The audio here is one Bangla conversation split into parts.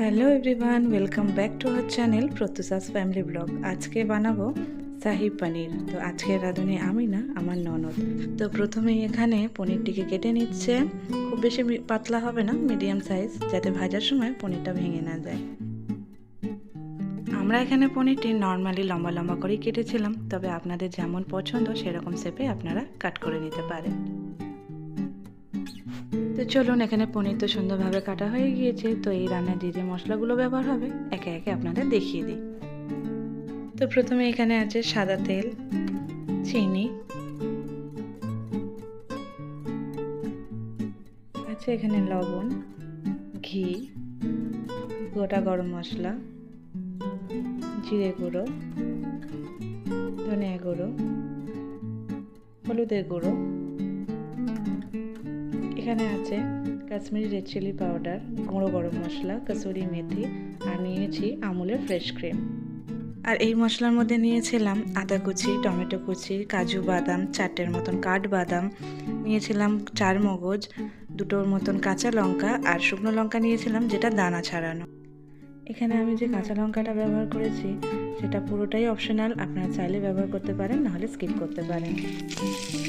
Hello everyone welcome back to our channel Pratyusha's family blog আজকে বানাবো শাহি পনির। তো আজকে রাঁধুনি আমি না, আমার ননদ। তো প্রথমেই এখানে পনিরটিকে কেটে নিচ্ছে। খুব বেশি পাতলা হবে না মিডিয়াম সাইজ যাতে ভাজার সময় পনিরটা ভেঙে না যায়। আমরা এখানে পনিরটি নর্মালি লম্বা লম্বা করেই কেটেছিলাম, তবে আপনাদের যেমন পছন্দ, সেরকম শেপে আপনারা কাট করে নিতে পারেন। তো চলুন, এখানে পনির তো সুন্দরভাবে কাটা হয়ে গিয়েছে। তো এই রান্নায় যে যে মশলাগুলো ব্যবহার হবে, একে একে আপনাদের দেখিয়ে দিই। তো প্রথমে এখানে আছে সাদা তেল, চিনি, আছে এখানে লবণ, ঘি, গোটা গরম মশলা, জিরে গুঁড়ো, ধনিয়া গুঁড়ো, হলুদের গুঁড়ো এখানে আছে কাশ্মীরি রেড চিলি পাউডার গুঁড়ো গরম মশলা, কসুরি মেথি আর নিয়েছি আমুলের ফ্রেশ ক্রিম আর এই মশলার মধ্যে নিয়েছিলাম আদা কুচি, টমেটো কুচি, কাজু বাদাম, চারটের মতন কাঠ বাদাম, নিয়েছিলাম চার মগজ, দুটোর মতন কাঁচা লঙ্কা আর শুকনো লঙ্কা নিয়েছিলাম যেটা দানা ছাড়ানো। এখানে আমি যে কাঁচা লঙ্কাটা ব্যবহার করেছি সেটা পুরোটাই অপশনাল আপনারা চাইলে ব্যবহার করতে পারেন, নাহলে স্কিপ করতে পারেন।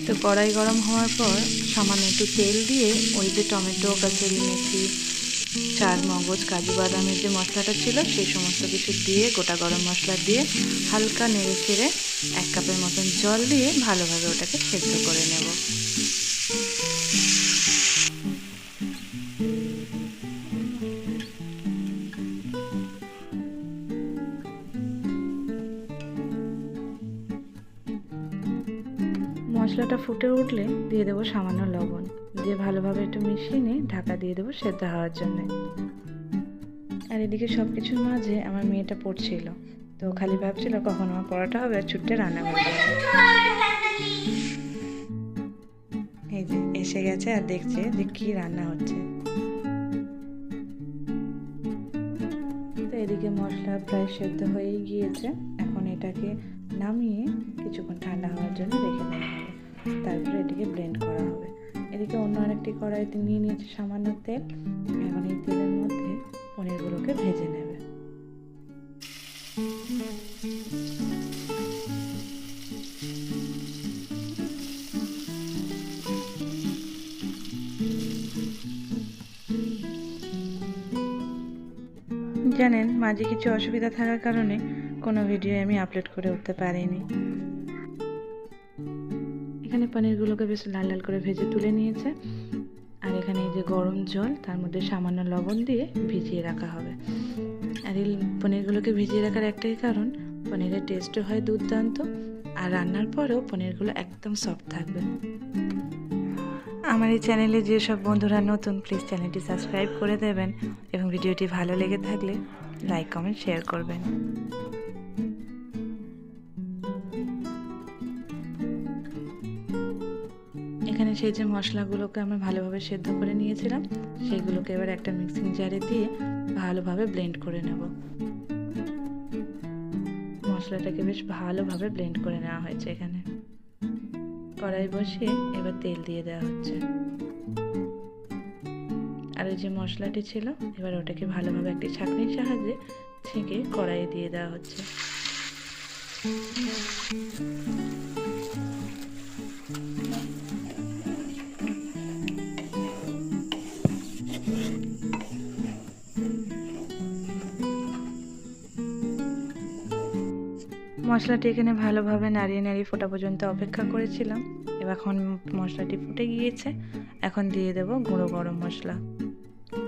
তো কড়াই গরম হওয়ার পর সামান্য একটু তেল দিয়ে ওই যে টমেটো কাসুরি মেথি, চার মগজ, কাজু বাদামের যে মশলাটা ছিল, সেই সমস্ত কিছু দিয়ে, গোটা গরম মশলা দিয়ে হালকা নেড়ে চেড়ে এক কাপের মতন জল দিয়ে ভালোভাবে ওটাকে সেদ্ধ করে নেব। মশলাটা ফুটে উঠলে দিয়ে দেবো সামান্য লবণ। দিয়ে ভালোভাবে একটু মিশিয়ে নিয়ে ঢাকা দিয়ে দেবো সেদ্ধ হওয়ার জন্যে। আর এদিকে সব কিছুর মাঝে আমার মেয়েটা পড়ছিল। তো খালি ভাবছিল কখন আমার পড়াটা হবে আর ছুটতে রান্না করে দেবে এই যে এসে গেছে আর দেখছে যে কি রান্না হচ্ছে। তো এদিকে মশলা প্রায় সেদ্ধ হয়েই গিয়েছে। এখন এটাকে নামিয়ে কিছুক্ষণ ঠান্ডা হওয়ার জন্য রেখে দেওয়া তারপরে এটিকে ব্লেন্ড করা হবে। এদিকে অন্য আরেকটি কড়াইতে নিয়ে নিয়েছে সামান্য তেল। এখন এই তেলের মধ্যে পনিরগুলোকে ভেজে নেবে। জানেন, মাঝে কিছু অসুবিধা থাকার কারণে কোনো ভিডিও আমি আপলোড করে উঠতে পারিনি। এখানে পনিরগুলোকে বেশ লাল লাল করে ভেজে তুলে নিয়েছে। আর এখানে এই যে গরম জল, তার মধ্যে সামান্য লবণ দিয়ে ভিজিয়ে রাখা হবে। আর এই পনিরগুলোকে ভিজিয়ে রাখার একটাই কারণ, পনিরের টেস্টও হয় দুর্দান্ত, আর রান্নার পরেও পনিরগুলো একদম সফট থাকবে। আমার এই চ্যানেলে যেসব বন্ধুরা নতুন প্লিজ চ্যানেলটি সাবস্ক্রাইব করে দেবেন এবং ভিডিওটি ভালো লেগে থাকলে লাইক কমেন্ট শেয়ার করবেন। এখানে সেই যে মশলাগুলোকে আমরা ভালোভাবে সেদ্ধ করে নিয়েছিলাম, সেইগুলোকে এবার একটা মিক্সিং জারে দিয়ে ভালোভাবে ব্লেন্ড করে নেব। মশলাটাকে বেশ ভালোভাবে ব্লেন্ড করে নেওয়া হয়েছে এখানে। কড়াই বসিয়ে এবার তেল দিয়ে দেওয়া হচ্ছে। আর ওই যে মশলাটি ছিল, এবার ওটাকে ভালোভাবে একটি ছাঁকনির সাহায্যে ছেঁকে কড়াইয়ে দিয়ে দেওয়া হচ্ছে। মশলাটি এখানে ভালোভাবে নাড়িয়ে নাড়িয়ে ফোটা পর্যন্ত অপেক্ষা করেছিলাম। এবার এখন মশলাটি ফুটে গিয়েছে। এখন দিয়ে দেব গুঁড়ো গরম মশলা।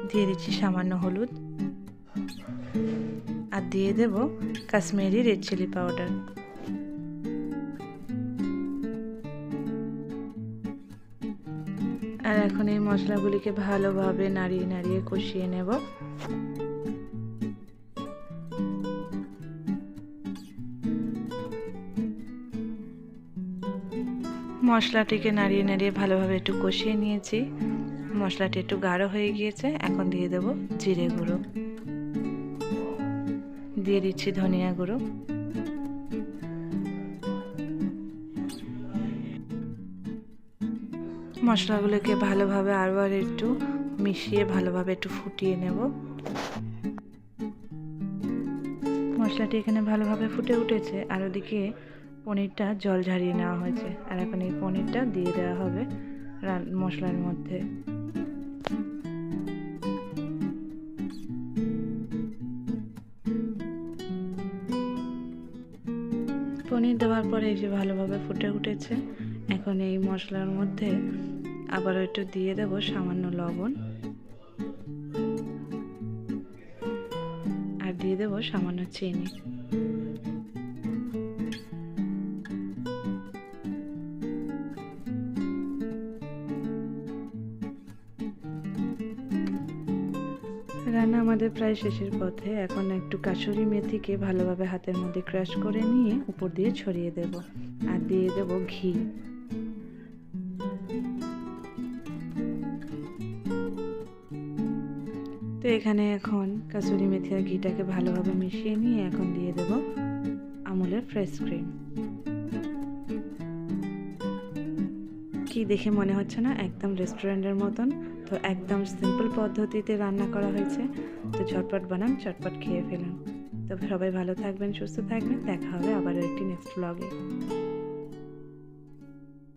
দিয়ে দিচ্ছি সামান্য হলুদ। আর দিয়ে দেব কাশ্মীরি রেড চিলি পাউডার। আর এখন এই মশলাগুলিকে ভালোভাবে নাড়িয়ে নাড়িয়ে কষিয়ে নেব। মশলাটিকে নাড়িয়ে নাড়িয়ে ভালোভাবে একটু কষিয়ে নিয়েছি। মশলাটি একটু গাঢ় হয়ে গিয়েছে, এখন দিয়ে দেব জিরে গুঁড়ো। দিয়ে দিচ্ছি ধনিয়া গুঁড়ো। মশলাগুলোকে ভালোভাবে আরও আর একটু মিশিয়ে ভালোভাবে একটু ফুটিয়ে নেব। মশলাটি এখানে ভালোভাবে ফুটে উঠেছে, আর ওদিকে পনিরটা জল ঝারিয়ে নেওয়া হয়েছে। আর এখন এই পনিরটা দিয়ে দেওয়া হবে মশলার মধ্যে। পনির দেওয়ার পরে এই যে ভালোভাবে ফুটে উঠেছে, এখন এই মশলার মধ্যে আবার একটু দিয়ে দেব সামান্য লবণ। আর দিয়ে দেব সামান্য চিনি। রান্না আমাদের প্রায় শেষের পথে। এখন একটু কাসুরি মেথিকে ভালোভাবে হাতের মধ্যে ক্রাশ করে নিয়ে উপর দিয়ে ছড়িয়ে দেব আর দিয়ে দেব ঘি। তো এখানে এখন কাসুরি মেথি আর ঘিটাকে ভালোভাবে মিশিয়ে নিয়ে এখন দিয়ে দেব আমুলের ফ্রেশ ক্রিম। কি দেখে মনে হচ্ছে না? একদম রেস্টুরেন্টের মতন। তো একদম সিম্পল পদ্ধতিতে রান্না করা হয়েছে। তো ঝটপট বানান চটপট খেয়ে ফেলুন। তো সবাই ভালো থাকবেন, সুস্থ থাকবেন। দেখা হবে আবার একটি নেক্সট ব্লগে